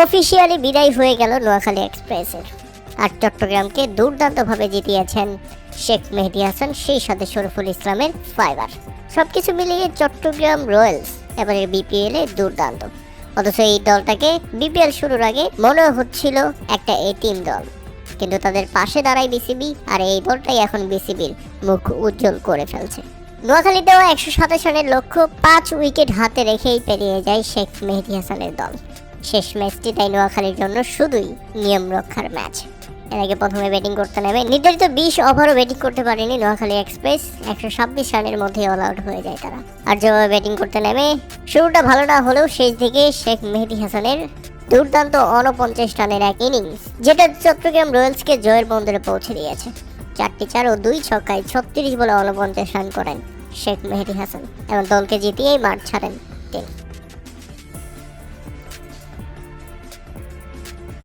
Officially বিদায় হয়ে গেল নোয়াখালী এক্সপ্রেসের আর চট্টগ্রামকে দুর্দান্তভাবে জিতিয়েছেন শেখ মেহেদি হাসান, সেই সাথে শরীফুল ইসলামের ফাইবার। সবকিছু মিলিয়ে চট্টগ্রাম রয়্যালস এবারে বিপিএল এ দুর্দান্ত। অথচ এই দলটাকে বিপিএল শুরুর আগে মনে হচ্ছিল একটা এটিম দল। কিন্তু তাদের পাশে দাঁড়ায় বিসিবি আর এই দলটাই এখন বিসিবির মুখ উজ্জ্বল করে ফেলছে। নোয়াখালী দেওয়া একশো সাতাশ রানের লক্ষ্য পাঁচ উইকেট হাতে রেখেই পেরিয়ে যায় শেখ মেহেদি হাসানের দল। শেষ ম্যাচটি তাই নোয়াখালীর জন্য শুধুই নিয়ম রক্ষার ম্যাচ। এর আগে প্রথমে ব্যাটিং করতে নেমে নির্ধারিত বিশ ওভারও ব্যাটিং করতে পারেনি নোয়াখালী এক্সপ্রেস একশো ছাব্বিশ রানের মধ্যে অল আউট হয়ে যায় তারা। আর যেভাবে ব্যাটিং করতে নেমে, শুরুটা ভালো না হলেও শেষ দিকে শেখ মেহেদি হাসানের দুর্দান্ত অনপঞ্চাশ রানের এক ইনিংস যেটা চট্টগ্রাম রয়্যালসকে জয়ের বন্দরে পৌঁছে দিয়েছে। চারটি চার ও দুই ছক্কায় ছত্রিশ বলে অনপঞ্চাশ রান করেন শেখ মেহেদি হাসান। এবং দলকে জিতিয়েই মাঠ ছাড়েন তিনি।